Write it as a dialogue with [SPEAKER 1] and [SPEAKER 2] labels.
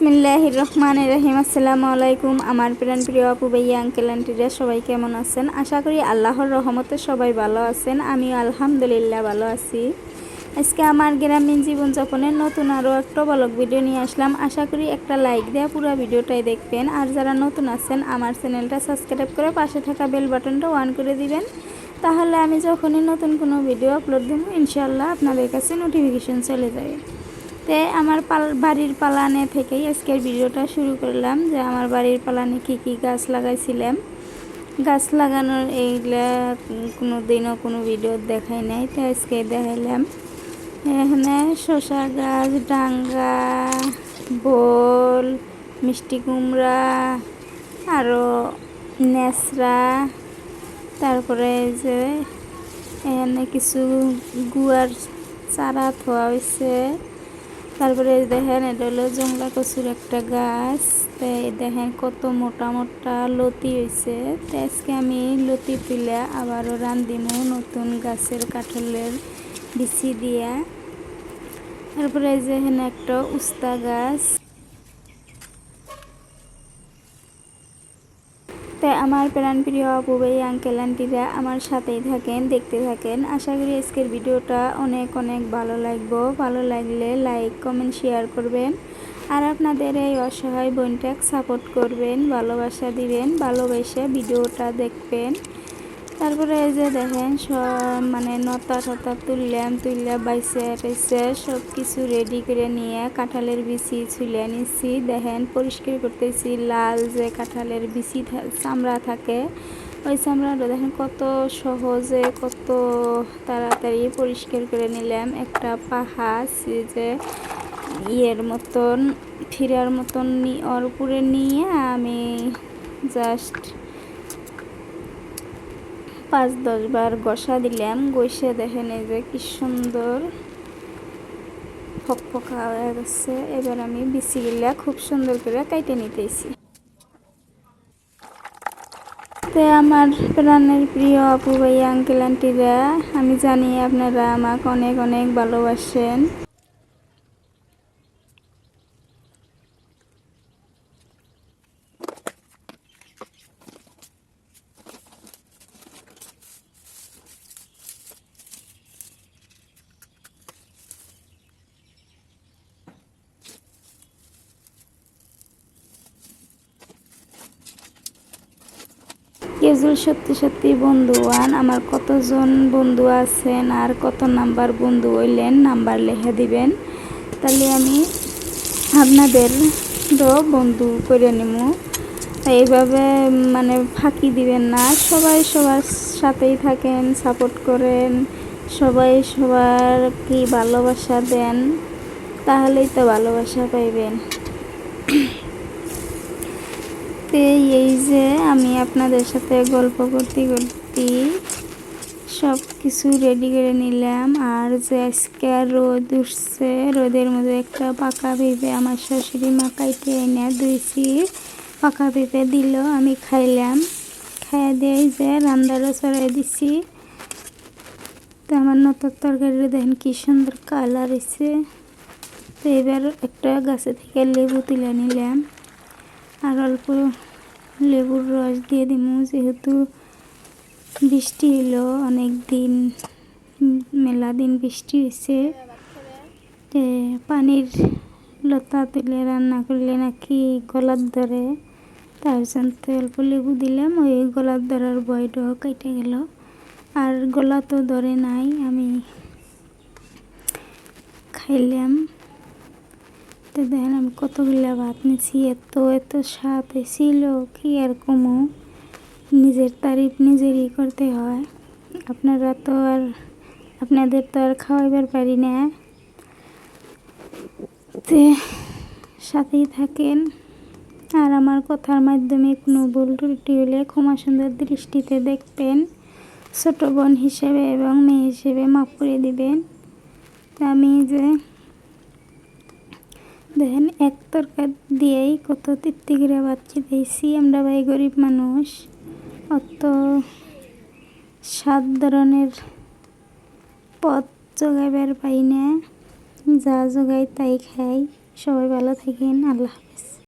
[SPEAKER 1] বিসমিল্লাহ রহমান রহিম আসসালামু আলাইকুম, আমার প্রাণ প্রিয় আপু, ভাইয়া আঙ্কেল আন্টিরা সবাই কেমন আছেন? আশা করি আল্লাহর রহমতে সবাই ভালো আছেন, আমিও আলহামদুলিল্লাহ ভালো আছি। আজকে আমার গ্রামীণ জীবনযাপনের নতুন আরও একটা বলক ভিডিও নিয়ে আসলাম। আশা করি একটা লাইক দেওয়া পুরো ভিডিওটাই দেখবেন। আর যারা নতুন আছেন, আমার চ্যানেলটা সাবস্ক্রাইব করে পাশে থাকা বেল বাটনটা অন করে দিবেন। তাহলে আমি যখনই নতুন কোনো ভিডিও আপলোড দেবো ইনশাল্লাহ আপনাদের কাছে নোটিফিকেশন চলে যাবে। তে আমার পাল, বাড়ির পালানে থেকেই আজকের ভিডিওটা শুরু করলাম যে আমার বাড়ির পালানে কী কী গাছ লাগাইছিলাম। গাছ লাগানোর এইগুলা কোনো দিনও কোনো ভিডিও দেখাই নাই, তো আজকে দেখাইলাম। এখানে শসা গাছ, ডাঙ্গা, বোল, মিষ্টি কুমড়া আরও নেসরা, তারপরে যে এখানে কিছু গুয়ার চারা থোয়া হয়েছে তারপরে দেখেন, এটা হলো জংলা কচুর একটা গাছ। তো এই দেখেন কত মোটা মোটা লতি হয়েছে তো আজকে আমি লতি তুলে আবারও রান্দিমু নতুন গাছের কাঠলের বিচি দিয়া। তারপরে যেখানে একটা উস্তা গাছ। তাই আমার প্রাণ প্রিয় ভাই আঙ্কেল, আন্টিরা আমার সাথেই থাকেন, দেখতে থাকেন। আশা করি আজকের ভিডিওটা অনেক অনেক ভালো লাগবো। ভালো লাগলে লাইক, কমেন্ট, শেয়ার করবেন। আর আপনাদের এই অসহায় বোনটাকে সাপোর্ট করবেন, ভালোবাসা দিবেন, ভালোবেসে ভিডিওটা দেখবেন। তারপরে এই যে দেখেন, সব মানে নতা টতা তুললাম তুললে বাইসে টাইসে সব কিছু রেডি করে নিয়ে কাঁঠালের বিচি ছুলে নিচ্ছি দেখেন, পরিষ্কার করতেছি, লাল যে কাঁঠালের বিচি চামড়া থাকে, ওই চামড়াটা দেখেন কত সহজে, কত তাড়াতাড়ি পরিষ্কার করে নিলাম। একটা পাহা যে ইয়ের মতন, ফিরার মতন ওর উপরে নিয়ে আমি জাস্ট পাঁচ, দশ বার গসা দিলাম গইসে দেখেন এই যে কি সুন্দর ফকফকা হয়ে গেছে। এবার আমি বিচিগুলা খুব সুন্দর করে কাইটে নিতেছি। তো আমার প্রাণের প্রিয় আপু ভাই আঙ্কেল আন্টিরা আমি জানি আপনারা আমাকে অনেক অনেক ভালোবাসেন। কেজুল সত্যি সত্যি বন্ধুয়ান, আমার কতজন বন্ধু আছেন আর কত নাম্বার বন্ধু হইলেন নাম্বার লেখা দিবেন। তাহলে আমি আপনাদেরও বন্ধু করে নিব এইভাবে মানে ফাঁকি দিবেন না, সবাই সবার সাথেই থাকেন, সাপোর্ট করেন, সবাই সবার কি ভালোবাসা দেন, তাহলেই তো ভালোবাসা পাইবেন। তে এই যে আমি আপনাদের সাথে গল্প করতে করতে সব কিছু রেডি করে নিলাম। আর যে আজকে রোদ উঠছে, রোদের মধ্যে একটা পাকা পেঁপে আমার শাশুড়ি মা কাইটে এনে ধুইছি পাকা পেঁপে দিল, আমি খাইলাম। খাইয়া দিয়ে যে রান্দারও চড়াই দিছি। তো আমার নতুন তরকারিটা দেখেন কি সুন্দর কালার হয়েছে তো এবার একটা গাছে থেকে লেবু তুলে নিলাম। আর অল্প লেবুর রস দিয়ে দিমু, যেহেতু বৃষ্টি হলো অনেক দিন, মেলা দিন বৃষ্টি হয়েছে। পানির লতা তুলে রান্না করলে নাকি গলার ধরে। তার জন্য অল্প লেবু দিলাম, ওই গলার ধরার বয়টাও কেটে গেল। আর গলা তো ধরে নাই, আমি খাইলাম। তো দেখেন আমি কতগুলা ভাত নিছি, এত এত স্বাদ হয়েছিল কি আর কমো? নিজের তারিফ নিজেরই করতে হয়। আপনারা তো আর, আপনাদের তো আর খাওয়াইবার পারি না। তে, সাথেই থাকেন। আর আমার কথার মাধ্যমে কোনো ভুল ত্রুটি হলে ক্ষমা সুন্দর দৃষ্টিতে দেখবেন। ছোট বোন হিসেবে এবং মেয়ে হিসেবে মাফ করে দিবেন। আমি যে দেখেন, এক তরকার দিয়েই কত তৃপ্তি করে ভাত দিয়েছি আমরা ভাই গরিব মানুষ। অত সাত ধরনের পথ জোগাইবার পাই না। যা জোগাই তাই খাই। সবাই ভালো থাকেন। আল্লাহ হাফেজ।